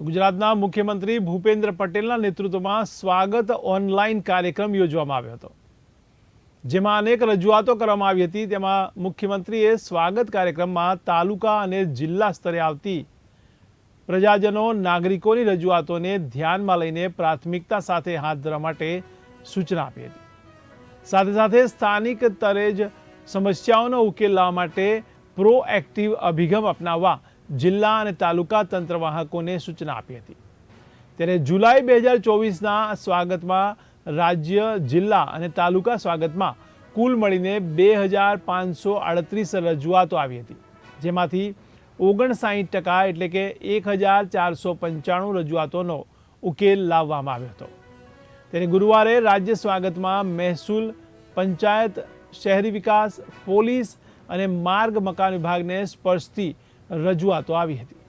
ગુજરાતના મુખ્યમંત્રી ભૂપેન્દ્ર પટેલના નેતૃત્વમાં સ્વાગત ઓનલાઈન કાર્યક્રમ યોજવામાં આવ્યો હતો. જેમાં અનેક રજૂઆતો કરવામાં આવી હતી. તેમાં મુખ્યમંત્રીએ સ્વાગત કાર્યક્રમમાં તાલુકા અને જિલ્લા સ્તરે આવતી પ્રજાજનો, નાગરિકોની રજૂઆતોને ધ્યાનમાં લઈને પ્રાથમિકતા સાથે હાથ ધરવા માટે સૂચના આપી હતી. સાથે સાથે સ્થાનિક સ્તરે જ સમસ્યાઓનો ઉકેલ લાવવા માટે પ્રોએક્ટિવ અભિગમ અપનાવવા જિલ્લા અને તાલુકા તંત્રવાહકોને સૂચના આપી હતી. ત્યારે જુલાઈ બે હજાર ચોવીસના સ્વાગતમાં રાજ્ય, જિલ્લા અને તાલુકા સ્વાગતમાં કુલ મળીને બે હજાર પાંચસો આડત્રીસ રજૂઆતો આવી હતી. જેમાંથી ઓગણસાઠ ટકા એટલે કે એક હજાર ચારસો પંચાણું રજૂઆતોનો ઉકેલ લાવવામાં આવ્યો હતો. ત્યારે ગુરુવારે રાજ્ય સ્વાગતમાં મહેસૂલ પંચાયત, શહેરી વિકાસ, પોલીસ અને માર્ગ મકાન વિભાગને સ્પર્શતી રજૂઆતો આવી હતી.